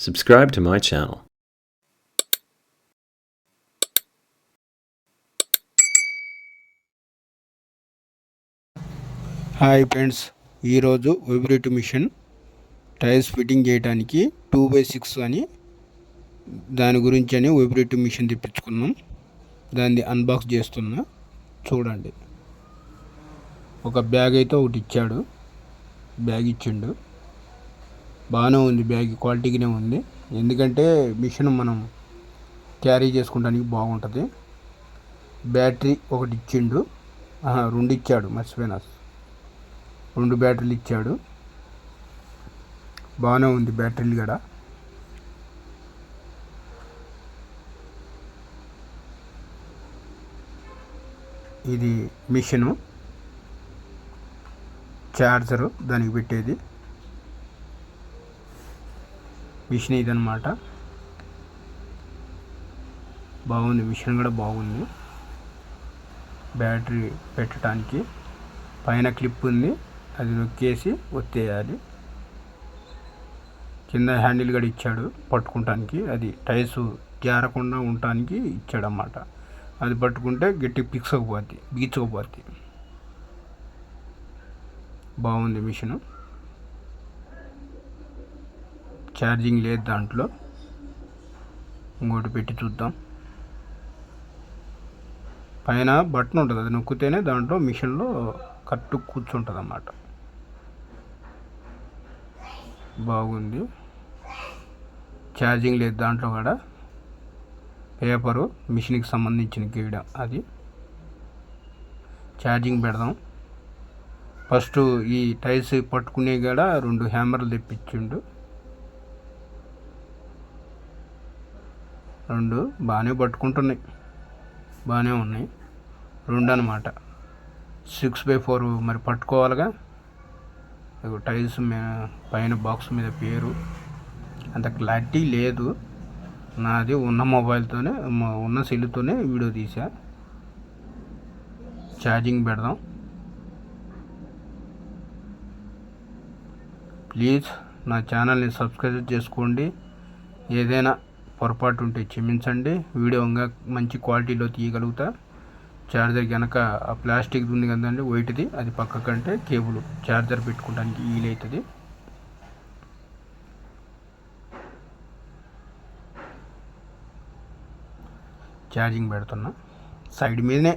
Subscribe to my channel. Hi friends ఈరోజు వెబ్రిట్ machine tyres fitting చేయడానికి టూ బై సిక్స్ అని దాని గురించి అని వెబ్రిట్ మిషన్ తెప్పించుకున్నాం. దాన్ని అన్బాక్స్ చేస్తున్నా. చూడండి. ఒక బ్యాగ్ అయితే ఒకటి ఇచ్చాడు. బ్యాగ్ ఇచ్చిండు. బాగానే ఉంది బ్యాగ్ క్వాలిటీగానే ఉంది. ఎందుకంటే మిషన్ మనం క్యారీ చేసుకోవడానికి బాగుంటుంది. బ్యాటరీ ఒకటి ఇచ్చిండు. ఆహా, రెండు ఇచ్చాడు మర్చిపోయినా రెండు బ్యాటరీలు ఇచ్చాడు. బాగానే ఉంది బ్యాటరీలు కూడా. ఇది మిషను. ఛార్జరు దానికి పెట్టేది. మిషన్ ఇదనమాట బాగుంది మిషన్ కూడా బాగుంది. బ్యాటరీ పెట్టడానికి పైన క్లిప్ ఉంది అది నొక్కేసి ఒత్తేయాలి. కింద హ్యాండిల్ కూడా ఇచ్చాడు పట్టుకుంటానికి అది టైర్స్ జారకుండా ఉండటానికి ఇచ్చాడు అన్నమాట అది పట్టుకుంటే గట్టి పిక్సకపోద్ది బీచుకుపోద్ది బాగుంది మిషను. ఛార్జింగ్ లేదు దాంట్లో. ఇంకోటి పెట్టి చూద్దాం. పైన బటన్ ఉంటుంది అది నొక్కితేనే దాంట్లో మిషన్లో కరెక్ట్ కూర్చుంటుంది అన్నమాట బాగుంది. ఛార్జింగ్ లేదు దాంట్లో కూడా. పేపరు మిషన్కి సంబంధించిన గీడ అది. ఛార్జింగ్ పెడదాం. ఫస్ట్ ఈ టైల్స్ పట్టుకునే కూడా రెండు హ్యామర్లు తెప్పించిండు. రెండు బాగానే పట్టుకుంటున్నాయి. బాగానే ఉన్నాయి. రెండు అనమాట సిక్స్ బై ఫోర్ మరి పట్టుకోవాలిగా. టైల్స్ పైన బాక్స్ మీద పేరు. అంత క్లారిటీ లేదు. నాది ఉన్న మొబైల్తోనే ఉన్న సెల్తోనే వీడియో తీసా. ఛార్జింగ్ పెడదాం. ప్లీజ్ నా ఛానల్ని సబ్స్క్రైబ్ చేసుకోండి. ఏదైనా పొరపాటు ఉంటే క్షమించండి. వీడియో ఇంకా మంచి క్వాలిటీలో తీయగలుగుతా. చార్జర్ కనుక ఆ ప్లాస్టిక్ ఉంది కదండి వైట్ది అది పక్క కంటే కేబుల్ చార్జర్ పెట్టుకోవడానికి ఈల్ అవుతుంది ఛార్జింగ్ పెడుతున్నా. సైడ్ మీదనే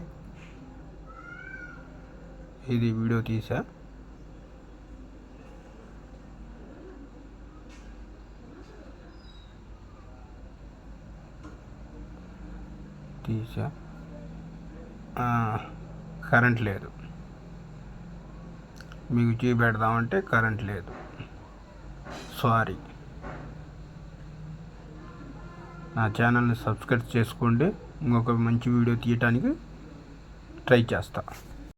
ఇది వీడియో తీసా. తీసా. కరెంట్ లేదు. మీకు చూపెడదామంటే కరెంట్ లేదు. సారీ. నా ఛానల్ని సబ్స్క్రైబ్ చేసుకోండి. ఇంకొక మంచి వీడియో తీయటానికి ట్రై చేస్తాను